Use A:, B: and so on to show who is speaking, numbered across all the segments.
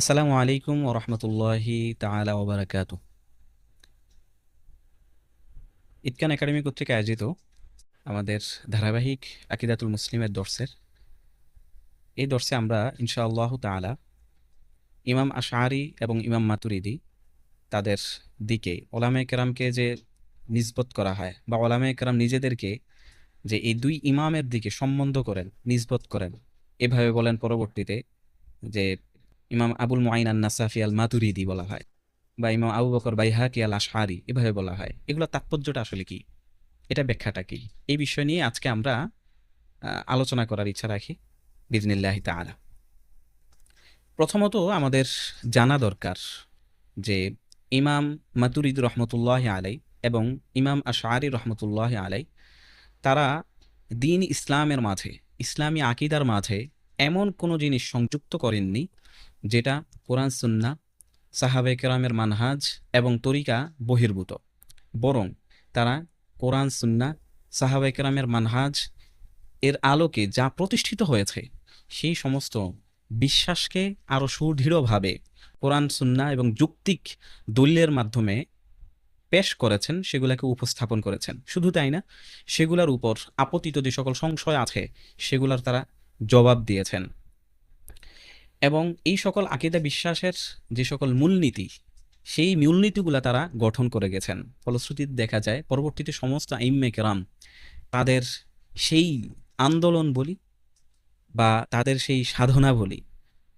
A: আসসালামু আলাইকুম ওরহমতুল্লাহি তাআলা ওবারাকাতু ইতকান একাডেমি কর্তৃক আয়োজিত আমাদের ধারাবাহিক আকিদাতুল মুসলিমের দর্সের এই দর্সে আমরা ইনশাআল্লাহ তাআলা ইমাম আশআরি এবং ইমাম মাতুরিদি তাদের দিকে ওলামে কেরামকে যে নিসবত করা হয় বা ওলামে কেরাম নিজেদেরকে যে এই দুই ইমামের দিকে সম্বন্ধ করেন, নিসবত করেন, এভাবে বলেন পরবর্তীতে যে ইমাম আবুল মুআইন নাসাফি আল মাতুরিদি বলা হয় বা ইমাম আবু বকর বাইহাকি আল আশহারি এভাবে বলা হয়। এগুলো তাৎপর্যটা আসলে কি? এটা ব্যাখ্যাটা কি? এই বিষয় নিয়ে আজকে আমরা আলোচনা করার ইচ্ছা রাখি। বিজনিল্লাহ তাআলা। প্রথমত আমাদের জানা দরকার যে ইমাম মাতুরিদ রহমতুল্লাহ আলাই এবং ইমাম আশারি রহমতুল্লাহ আলাই তারা দিন ইসলামের মাঝে, ইসলামী আকিদার মাঝে এমন কোনো জিনিস সংযুক্ত করেননি যেটা কোরআন সুন্না সাহাবে কেরামের মানহাজ এবং তরিকা বহির্ভূত। বরং তারা কোরআন সুন্না সাহাবে কেরামের মানহাজ এর আলোকে যা প্রতিষ্ঠিত হয়েছে, সেই সমস্ত বিশ্বাসকে আরও সুদৃঢ়ভাবে কোরআন সুন্না এবং যুক্তিক দলিলের মাধ্যমে পেশ করেছেন, সেগুলোকে উপস্থাপন করেছেন। শুধু তাই না, সেগুলোর উপর আপতিত যে সকল সংশয় আছে, সেগুলোর তারা জবাব দিয়েছেন। এবং এই সকল আকিদা বিশ্বাসের যে সকল মূলনীতি, সেই মূলনীতিগুলা তারা গঠন করে গেছেন। ফলশ্রুতিতে দেখা যায়, পরবর্তীতে সমস্ত আইম্মে কেরাম তাদের সেই আন্দোলন বলি বা তাদের সেই সাধনা বলি,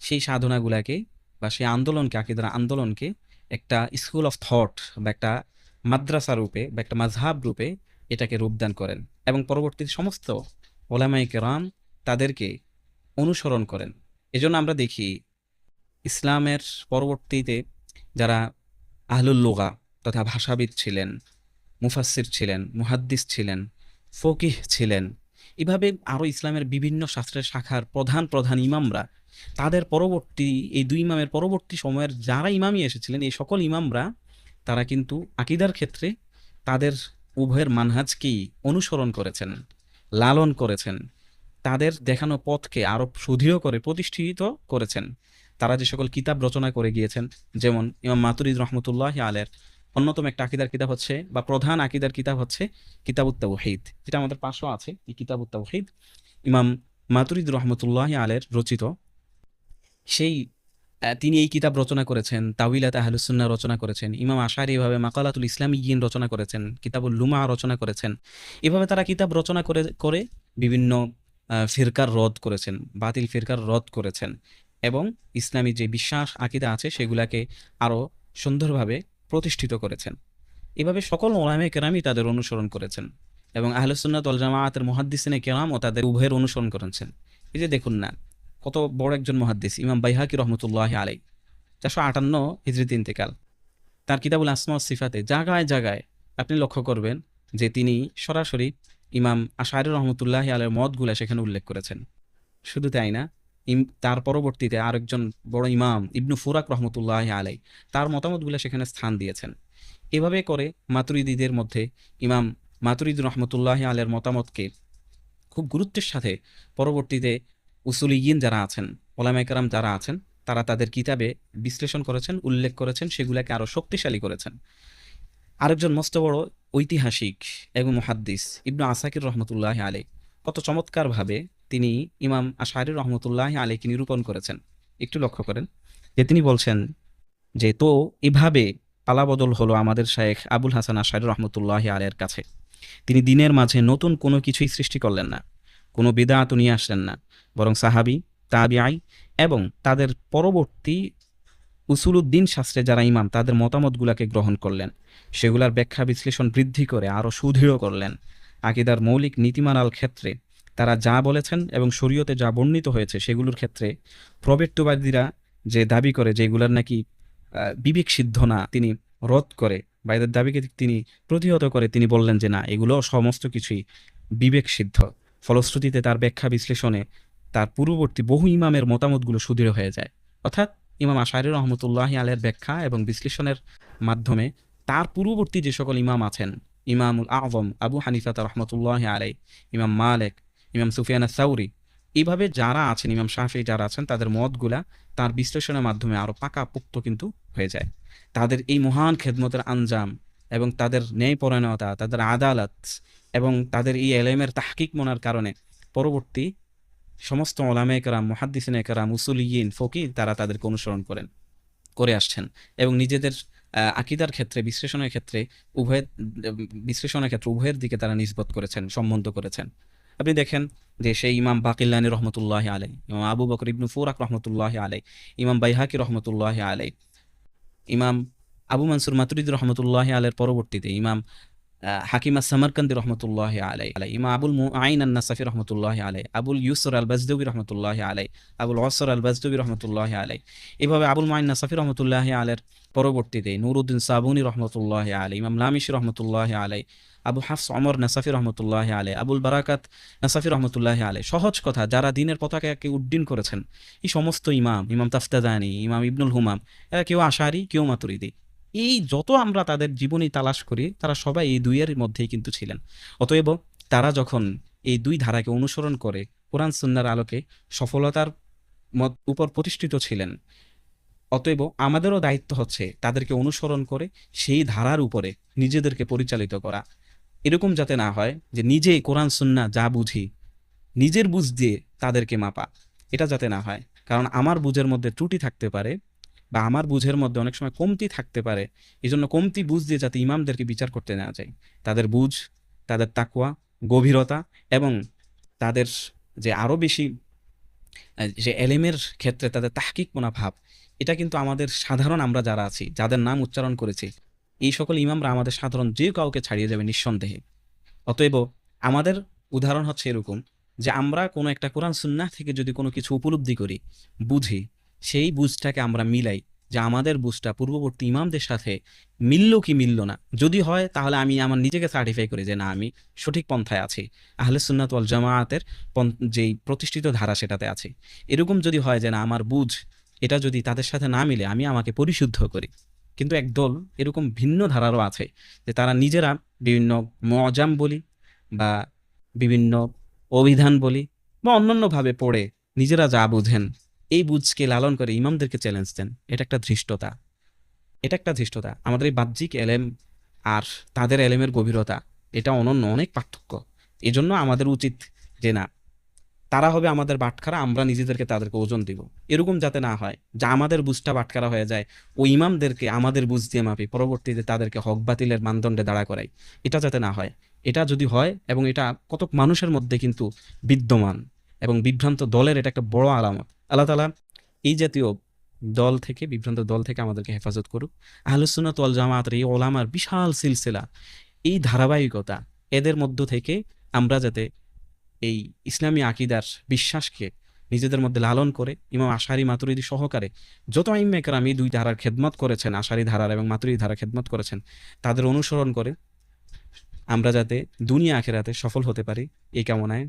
A: সেই সাধনাগুলাকে বা সেই আন্দোলনকে, আকিদার আন্দোলনকে একটা স্কুল অফ থট বা একটা মাদ্রাসা রূপে বা একটা মাঝহাব রূপে এটাকে রূপদান করেন। এবং পরবর্তীতে সমস্ত ওলামাই কেরাম তাদেরকে অনুসরণ করেন। এজন্য আমরা দেখি ইসলামের পরবর্তীতে যারা আহলুল লোগা তথা ভাষাবিদ ছিলেন, মুফাসসির ছিলেন, মুহাদ্দিস ছিলেন, ফকিহ ছিলেন, এভাবে আরও ইসলামের বিভিন্ন শাস্ত্রের শাখার প্রধান প্রধান ইমামরা, তাদের পরবর্তী, এই দুই ইমামের পরবর্তী সময়ের যারা ইমামই এসেছিলেন, এই সকল ইমামরা, তারা কিন্তু আকিদার ক্ষেত্রে তাদের উভয়ের মানহাজকেই অনুসরণ করেছেন, লালন করেছেন। তাদের দেখানো পথকে আরও সুদৃঢ় করে, প্রতিষ্ঠিত করেছেন। তারা যে সকল কিতাব রচনা করে গিয়েছেন, যেমন ইমাম মাতুরিদ রহমতুল্লাহ আলের অন্যতম একটা আকিদার কিতাব হচ্ছে, বা প্রধান আকিদার কিতাব হচ্ছে কিতাব কিতাবুত্তাউহিদ যেটা আমাদের পাশেও আছে, এই কিতাবুত্তাউহিদ ইমাম মাতুরিদ রহমতুল্লাহ আলের রচিত। সেই তিনি এই কিতাব রচনা করেছেন তাউিলাত আহলুসুন্না রচনা করেছেন, ইমাম আশারি এভাবে মাকালাতুল ইসলাম ইয়িন রচনা করেছেন, কিতাবুল লুমা রচনা করেছেন। এভাবে তারা কিতাব রচনা করে করে বিভিন্ন ফিরকার রদ করেছেন, বাতিল ফিরকার রদ করেছেন এবং ইসলামী যে বিশ্বাস আকিদা আছে সেগুলাকে আরও সুন্দরভাবে প্রতিষ্ঠিত করেছেন। এভাবে সকল ওলামে কেরামই তাদের অনুসরণ করেছেন এবং আহলুসুন্নাত ওয়াল জামাআতের মুহাদ্দিসিনে কেরাম ও তাদের উভয়ের অনুসরণ করেছেন। এই যে দেখুন না, কত বড় একজন মুহাদ্দিস, ইমাম বাইহাকি রহমতুল্লাহ আলাই চারশো আটান্ন হিজরিত ইন্তেকাল তার কিতাবুল আসমা সিফাতে জায়গায় জায়গায় আপনি লক্ষ্য করবেন যে তিনি সরাসরি ইমাম আশারি রহমতুল্লাহ আলের মতগুলা সেখানে উল্লেখ করেছেন। শুধু তাই না তার পরবর্তীতে আরেকজন বড় ইমাম ইবনু ফুরাক রহমতুল্লাহ আলাই তার মতামতগুলো সেখানে স্থান দিয়েছেন। এভাবে করে মাতুরিদিদের মধ্যে ইমাম মাতুরিদ রহমতুল্লাহ আলের মতামতকে খুব গুরুত্বের সাথে পরবর্তীতে উসুলিগিন যারা আছেন ওলামাইকারাম যারা আছেন, তারা তাদের কিতাবে বিশ্লেষণ করেছেন, উল্লেখ করেছেন, সেগুলোকে আরও শক্তিশালী করেছেন। আরেকজন মস্ত বড় ঐতিহাসিক এবং মুহাদ্দিস ইবনু আসাকির রহমতুল্লাহ আলী কত চমৎকারভাবে তিনি ইমাম আশারি রহমতুল্লাহ আলীকে নিরূপণ করেছেন। একটু লক্ষ্য করেন যে তিনি বলছেন যে, তো এভাবে পালাবদল হলো আমাদের শায়েখ আবুল হাসান আশারি রহমতুল্লাহ আলের কাছে। তিনি দিনের মাঝে নতুন কোনো কিছুই সৃষ্টি করলেন না। কোনো বিদাত নিয়ে আসলেন না। বরং সাহাবি, তাবিআই এবং তাদের পরবর্তী উসুলুদ্দিন শাস্ত্রে যারা ইমাম, তাদের মতামতগুলোকে গ্রহণ করলেন। সেগুলার ব্যাখ্যা বিশ্লেষণ বৃদ্ধি করে আরও সুদৃঢ় করলেন। আকিদার মৌলিক নীতিমানাল ক্ষেত্রে তারা যা বলেছেন এবং শরীয়তে যা বর্ণিত হয়েছে সেগুলোর ক্ষেত্রে প্রবেট্যবাদীরা যে দাবি করে যে এগুলার নাকি বিবেক সিদ্ধ না, তিনি রদ করে বা এদের দাবিকে তিনি প্রতিহত করে, তিনি বললেন যে না, এগুলো সমস্ত কিছুই বিবেক সিদ্ধ। ফলশ্রুতিতে তার ব্যাখ্যা বিশ্লেষণে তার পূর্ববর্তী বহু ইমামের মতামতগুলো সুদৃঢ় হয়ে যায়। অর্থাৎ ইমাম আশারি রহমতুল্লাহ আলের ব্যাখ্যা এবং বিশ্লেষণের মাধ্যমে তার পূর্ববর্তী যে সকল ইমাম আছেন, ইমামুল আজম আবু হানিফাত রহমতুল্লাহ আলাই ইমাম মালেক, ইমাম সুফিয়ানা সাউরি এইভাবে যারা আছেন, ইমাম শাফি যারা আছেন, তাদের মতগুলা তার বিশ্লেষণের মাধ্যমে আরও পাকাপোক্ত কিন্তু হয়ে যায়। তাদের এই মহান খেদমতের আঞ্জাম এবং তাদের ন্যায়পরায়ণতা, তাদের আদালত এবং তাদের এই এলেমের তাহকিক মনার কারণে পরবর্তী সমস্ত ওলামে একরাম মহাদ্দিসিন একরাম উসুলিয়িন ফকির তারা তাদেরকে অনুসরণ করেন, করে আসছেন এবং নিজেদের আকিদার ক্ষেত্রে, বিশ্লেষণের ক্ষেত্রে উভয়ের বিশ্লেষণের ক্ষেত্রে উভয়ের দিকে তারা নিষ্পত করেছেন, সম্বন্ধ করেছেন। আপনি দেখেন যে সেই ইমাম বাকিল্লানি রহমতুল্লাহ আলাই ইমাম আবু বকর ইবনু ফুরাক রহমতুল্লাহ আলাই ইমাম বাইহাকি রহমতুল্লাহ আলাই ইমাম আবু মানসুর মাতুরিদ রহমতুল্লাহ আলের পরবর্তীতে ইমাম হাকিমা সামারকান্দি রহমতুল্লাহ আলাই আলাই ইমাম আবুল আইন আন্না সাফি রহমতুল্লাহ আলাই আবুল ইউসর আল বাজদবি রহমতুল্লাহ আলাই আবুল অসর আল বাজদবি রহমতুল্লাহ আলাই এভাবে আবুল মাইন নাসাফি রহমতুল্লাহ আলের পরবর্তীতে নুরুদ্দিন সাবুনি রহমতুল্লাহ আলাই ইমাম লামিশি রহমতুল্লাহ আলাই আবু হাফস অমর নাসাফি রহমতুল্লাহ আলাই আবুল বারাকাত নাসাফি রহমতুল্লাহ আলাই সহজ কথা, যারা দিনের পতাকাকে উড্ডীন করেছেন, এই সমস্ত ইমাম ইমাম তাফতাদানি, ইমাম ইবনুল হুমাম, এরা কেউ আশারি, কেউ মাতুরিদি। এই যত আমরা তাদের জীবনী তালাশ করি, তারা সবাই এই দুইয়ের মধ্যেই কিন্তু ছিলেন। অতএব তারা যখন এই দুই ধারাকে অনুসরণ করে, কোরআন সুন্নার আলোকে সফলতার উপর প্রতিষ্ঠিত ছিলেন। অতএব আমাদেরও দায়িত্ব হচ্ছে তাদেরকে অনুসরণ করে সেই ধারার উপরে নিজেদেরকে পরিচালিত করা। এরকম যাতে না হয় যে নিজে কোরআন সুন্না যা বুঝি, নিজের বুঝ দিয়ে তাদেরকে মাপা। এটা যাতে না হয়। কারণ আমার বুঝের মধ্যে ত্রুটি থাকতে পারে বা আমার বুঝের মধ্যে অনেক সময় কমতি থাকতে পারে। এই জন্য কমতি বুঝ দিয়ে যাতে ইমামদেরকে বিচার করতে নেওয়া যায় তাদের বুঝ, তাদের তাকুয়া গভীরতা এবং তাদের যে আরও বেশি যে এলেমের ক্ষেত্রে তাদের তাহকিক ভাব, এটা কিন্তু আমাদের সাধারণ আমরা যারা আছি, যাদের নাম উচ্চারণ করেছি, এই সকল ইমামরা আমাদের সাধারণ যে কাউকে ছাড়িয়ে যাবে নিঃসন্দেহে। অতএব আমাদের উদাহরণ হচ্ছে এরকম যে আমরা কোনো একটা কোরআন সুন্নাহ থেকে যদি কোনো কিছু উপলব্ধি করি, বুঝি সেই বুঝটাকে আমরা মিলাই যে আমাদের বুঝটা পূর্ববর্তী ইমামদের সাথে মিলল কি মিলল না। যদি হয়, তাহলে আমি আমার নিজেকে সার্টিফাই করি যে না, আমি সঠিক পন্থায় আছি। আহলে সুন্নাত ওয়াল জামায়াতের যেই প্রতিষ্ঠিত ধারা সেটাতে আছে। এরকম যদি হয় যে না, আমার বুঝ এটা যদি তাদের সাথে না মিলে, আমি আমাকে পরিশুদ্ধ করি। কিন্তু একদল এরকম ভিন্ন ধারারও আছে যে তারা নিজেরা বিভিন্ন মজাম বলি বা বিভিন্ন অভিধান বলি বা অন্যান্যভাবে পড়ে নিজেরা যা বুঝেন এই বুঝকে লালন করে ইমামদেরকে চ্যালেঞ্জ দেন। এটা একটা ধৃষ্টতা। এটা একটা ধৃষ্টতা। আমাদের এই বাহ্যিক এলেম আর তাদের এলেমের গভীরতা, এটা অনন্য, অনেক পার্থক্য। এজন্য আমাদের উচিত যে না, তারা হবে আমাদের বাটখারা, আমরা নিজেদেরকে তাদেরকে ওজন দিব। এরকম যাতে না হয়, যা আমাদের বুঝটা বাটখারা হয়ে যায়, ও ইমামদেরকে আমাদের বুঝ দিয়ে মাপি, পরবর্তীতে তাদেরকে হক বাতিলের মানদণ্ডে দাঁড়া করাই এটা যাতে না হয়। এটা যদি হয়, এবং এটা কতক মানুষের মধ্যে কিন্তু বিদ্যমান। এবং বিভ্রান্ত দলের এটা একটা বড় আলামত। আল্লাহ তালা এই জাতীয় দল থেকে, বিভ্রান্ত দল থেকে আমাদেরকে হেফাজত করুক। আহলুসুন্নাত ওয়াল জামাতের এই ওলামার বিশাল সিলসিলা। এই ধারাবাহিকতা, এদের মধ্য থেকে আমরা যাতে এই ইসলামী আকিদার বিশ্বাসকে নিজেদের মধ্যে লালন করে, ইমাম আশারি মাতুরিদি সহকারে যত আইমেকরাম এই দুই ধারার খেদমত করেছেন, আশারি ধারার এবং মাতুরি ধারার খেদমত করেছেন, তাদের অনুসরণ করে আমরা যাতে দুনিয়া আখেরাতে সফল হতে পারি, এই কামনায়